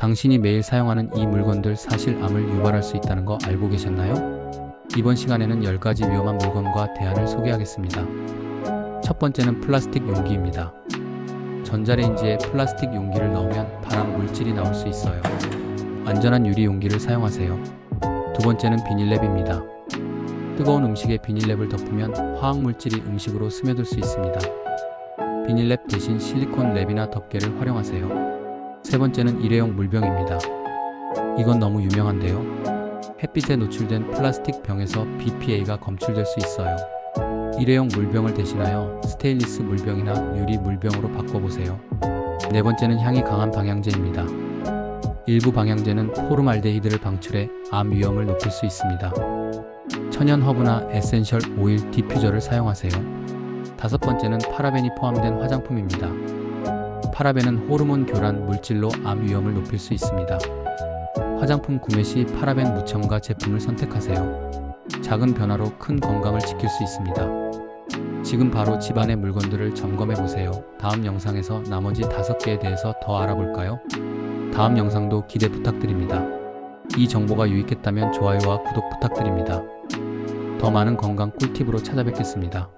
당신이 매일 사용하는 이 물건들 사실 암을 유발할 수 있다는 거 알고 계셨나요? 이번 시간에는 10가지 위험한 물건과 대안을 소개하겠습니다. 첫 번째는 플라스틱 용기입니다. 전자레인지에 플라스틱 용기를 넣으면 발암 물질이 나올 수 있어요. 안전한 유리 용기를 사용하세요. 두 번째는 비닐랩입니다. 뜨거운 음식에 비닐랩을 덮으면 화학 물질이 음식으로 스며들 수 있습니다. 비닐랩 대신 실리콘 랩이나 덮개를 활용하세요. 세 번째는 일회용 물병입니다. 이건 너무 유명한데요. 햇빛에 노출된 플라스틱 병에서 BPA가 검출될 수 있어요. 일회용 물병을 대신하여 스테인리스 물병이나 유리 물병으로 바꿔보세요. 네 번째는 향이 강한 방향제입니다. 일부 방향제는 포름알데히드를 방출해 암 위험을 높일 수 있습니다. 천연 허브나 에센셜 오일 디퓨저를 사용하세요. 다섯 번째는 파라벤이 포함된 화장품입니다. 파라벤은 호르몬 교란 물질로 암 위험을 높일 수 있습니다. 화장품 구매 시 파라벤 무첨가 제품을 선택하세요. 작은 변화로 큰 건강을 지킬 수 있습니다. 지금 바로 집안의 물건들을 점검해 보세요. 다음 영상에서 나머지 다섯 개에 대해서 더 알아볼까요? 다음 영상도 기대 부탁드립니다. 이 정보가 유익했다면 좋아요와 구독 부탁드립니다. 더 많은 건강 꿀팁으로 찾아뵙겠습니다.